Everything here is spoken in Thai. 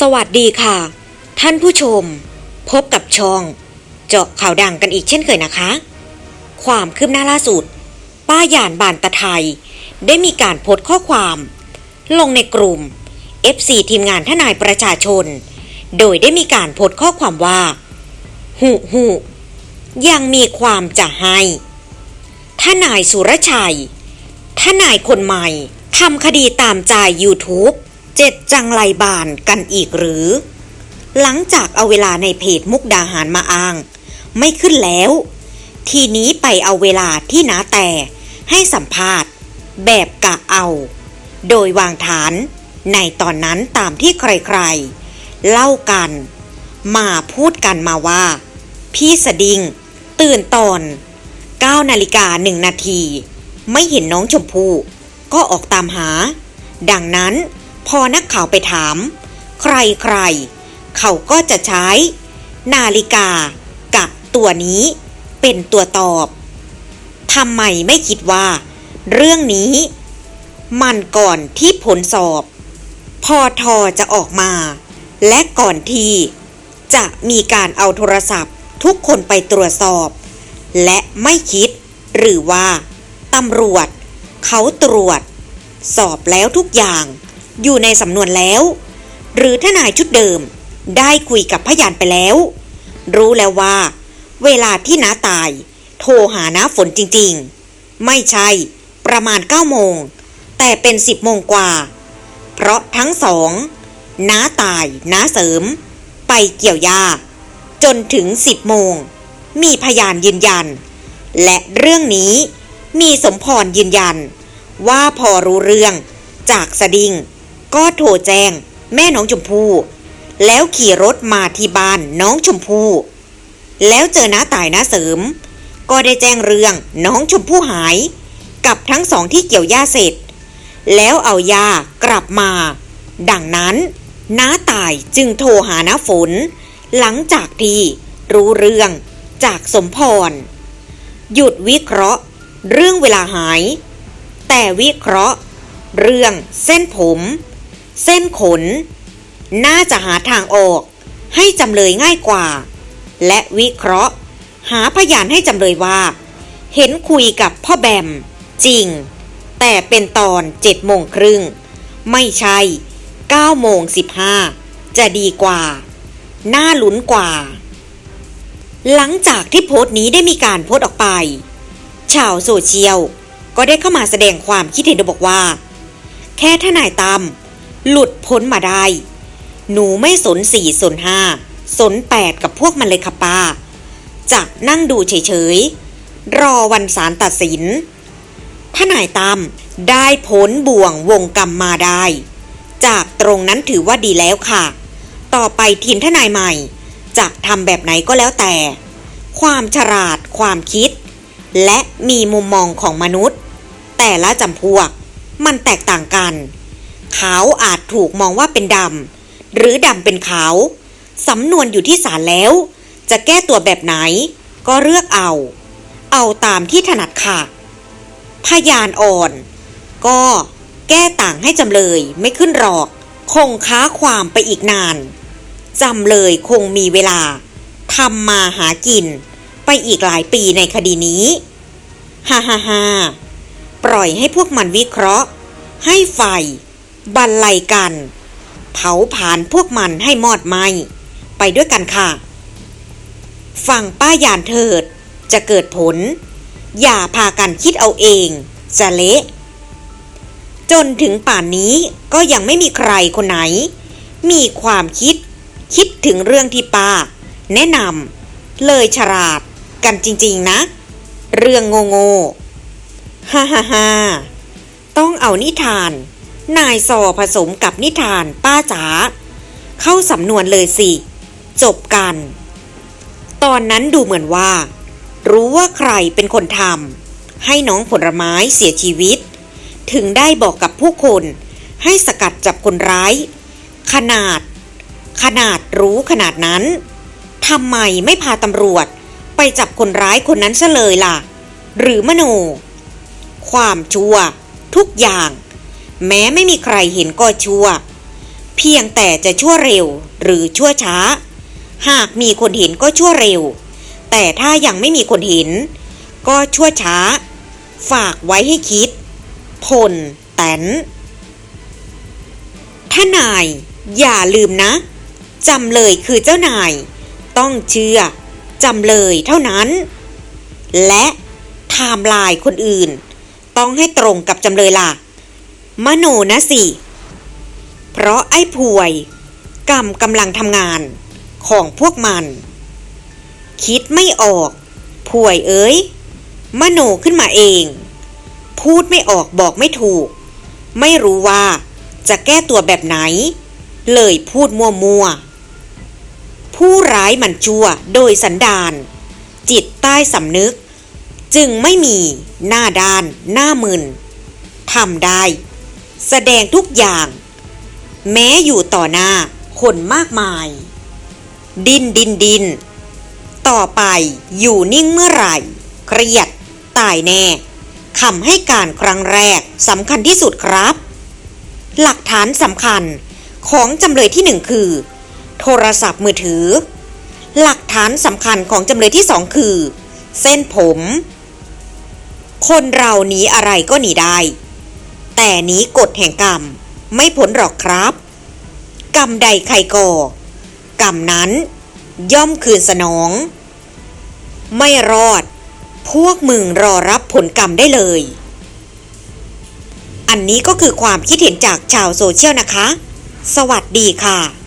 สวัสดีค่ะ ท่านผู้ชม พบกับช่อง เจาะข่าวดังกันอีกเช่นเคยนะคะ ความคืบหน้าล่าสุด ป้าหยานบานตะไทย ได้มีการโพสต์ข้อความ ลงในกลุ่ม FC ทีมงานทนายประชาชน โดยได้มีการโพสต์ข้อความว่าหูหูยังมีความจะให้ทนายสุรชัย ทนายคนใหม่ทำคดีตามใจ YouTube เจ็ดจังไรบานกันอีกหรือ หลังจากเอาเวลาในเพจมุกดาหารมาอ้าง ไม่ขึ้นแล้ว ทีนี้ไปเอาเวลาที่นาแต่ให้สัมภาษณ์ แบบกะเอา โดยวางฐานในตอนนั้นตามที่ใครๆ เล่ากัน มาพูดกันมาว่า พี่สดิง ตื่นตอน9นาฬิกาหนึ่งนาที ไม่เห็นน้องชมพู่ก็ออกตามหา ดังนั้น พอนักข่าวไปถาม ใครใครเขาก็จะใช้ นาฬิกา กับตัวนี้ เป็นตัวตอบทำไมไม่คิดว่า เรื่องนี้ มันก่อนที่ผลสอบพอทอจะออกมา และก่อนที่ จะมีการเอาโทรศัพท์ ทุกคนไปตรวจสอบ และไม่คิด หรือว่าตำรวจ เขาตรวจ สอบแล้วทุกอย่าง อยู่ในสำนวนแล้ว หรือทนายชุดเดิม ได้คุยกับพยานไปแล้ว รู้แล้วว่า เวลาที่น้าตาย โทรหาน้าฝนจริงๆ ไม่ใช่ประมาณ9โมง แต่เป็น10โมงกว่า เพราะทั้งสองน้าตายน้าเสริม ไปเกี่ยวหญ้าจนถึง 10โมง มีพยานยืนยัน และเรื่องนี้มีสมพรยืนยัน ว่าพอรู้เรื่องจากสดิง ก็โทรแจ้ง แม่น้องชมพู่แล้วขี่รถมาที่บ้านน้องชมพู่แล้วเจอน้าตายน้าเสริม ก็ได้แจ้งเรื่องน้องชมพู่หาย กับทั้งสองที่เกี่ยวหญ้าเสร็จ แล้วเอายากลับมา ดังนั้นน้าตายจึงโทรหาน้าฝน หลังจากที่รู้เรื่องจากสมพร หยุดวิเคราะห์ เรื่องเวลาหาย แต่วิเคราะห์ เรื่องเส้นผม เส้นขน น่าจะหาทางออก ให้จำเลยง่ายกว่า และวิเคราะห์ หาพยานให้จำเลยว่า เห็นคุยกับพ่อแบม จริง แต่เป็นตอนเจ็ดโมงครึ่ง ไม่ใช่9โมง15จะดีกว่า น่าลุ้นกว่า หลังจากที่โพสต์นี้ได้มีการโพสต์ออกไป ชาวโซเชียลก็ได้เข้ามาแสดงความคิดเห็นโดยบอกว่า แค่ทนายตาม หลุดพ้นมาได้ หนูไม่สนสี่สนห้าสนแปดกับพวกมันเลยค่ะป้า จะนั่งดูเฉยๆ รอวันศาลตัดสินทนายตามได้พ้นบ่วงวงกรรมมาได้ จากตรงนั้นถือว่าดีแล้วค่ะ ต่อไปทีมทนายใหม่ จะทำแบบไหนก็แล้วแต่ ความฉลาดความคิด และมีมุมมองของมนุษย์ แต่ละจำพวกมันแตกต่างกัน ขาวอาจถูกมองว่าเป็นดำหรือดำเป็นขาว สำนวนอยู่ที่ศาลแล้ว จะแก้ตัวแบบไหน ก็เลือกเอา เอาตามที่ถนัดค่ะ พยานอ่อน ก็แก้ต่างให้จำเลยไม่ขึ้นหรอก คงค้าความไปอีกนานจำเลยคงมีเวลาทำมาหากิน ไปอีกหลายปีในคดีนี้ฮ่าฮ่าฮ่าปล่อยให้พวกมันวิเคราะห์ ให้ไฟ บรรลัยกัน เผาผาญพวกมันให้มอดไหมไปด้วยกันค่ะฟังป้ายานเถิด จะเกิดผล อย่าพากันคิดเอาเอง จะเละจนถึงป่านนี้ก็ยังไม่มีใครคนไหน มีความคิด คิดถึงเรื่องที่ป้า แนะนำเลยฉลาดกันจริงๆนะ เรื่องโง่โง่ๆฮ่าฮ่าฮ่าต้องเอานิทาน นายซอผสมกับนิทานป้าจ๋าเข้าสำนวนเลยสิ จบกัน ตอนนั้นดูเหมือนว่า รู้ว่าใครเป็นคนทำให้น้องผลไม้เสียชีวิต ถึงได้บอกกับผู้คน ให้สกัดจับคนร้าย ขนาด ขนาดรู้ขนาดนั้นทำไมไม่พาตำรวจ ไปจับคนร้ายคนนั้นซะเลยล่ะ หรือมโน ความชั่วทุกอย่าง แม้ไม่มีใครเห็นก็ชั่ว เพียงแต่จะชั่วเร็วหรือชั่วช้า หากมีคนเห็นก็ชั่วเร็ว แต่ถ้ายังไม่มีคนเห็น ก็ชั่วช้า ฝากไว้ให้คิด พล แตนท่านาย อย่าลืมนะจำเลยคือเจ้านาย ต้องเชื่อจำเลยเท่านั้น และไทม์ไลน์คนอื่น ต้องให้ตรงกับจำเลยล่ะ มโนนะสิ เพราะไอ้ผวย กรรมกำลังทำงานของพวกมัน คิดไม่ออกผวยเอ้ย มโนขึ้นมาเอง พูดไม่ออกบอกไม่ถูก ไม่รู้ว่าจะแก้ตัวแบบไหน เลยพูดมัวๆผู้ร้ายมันชั่วโดยสันดาน จิตใต้สำนึก จึงไม่มีหน้าด้านหน้ามึนทำได้ แสดงทุกอย่าง แม้อยู่ต่อหน้าคนมากมาย ดินดินดิน ต่อไปอยู่นิ่งเมื่อไหร่ เครียด ตายแน่คำให้การครั้งแรกสำคัญที่สุดครับ หลักฐานสำคัญของจำเลยที่หนึ่งคือ โทรศัพท์มือถือ หลักฐานสำคัญของจำเลยที่สองคือ เส้นผม คนเราหนีอะไรก็หนีได้ แต่นี้กฎแห่งกรรมไม่ผลหรอกครับ กรรมใดใครก่อกรรมนั้น ย่อมคืนสนอง ไม่รอด พวกมึงรอรับผลกรรมได้เลย อันนี้ก็คือความคิดเห็นจากชาวโซเชียลนะคะ สวัสดีค่ะ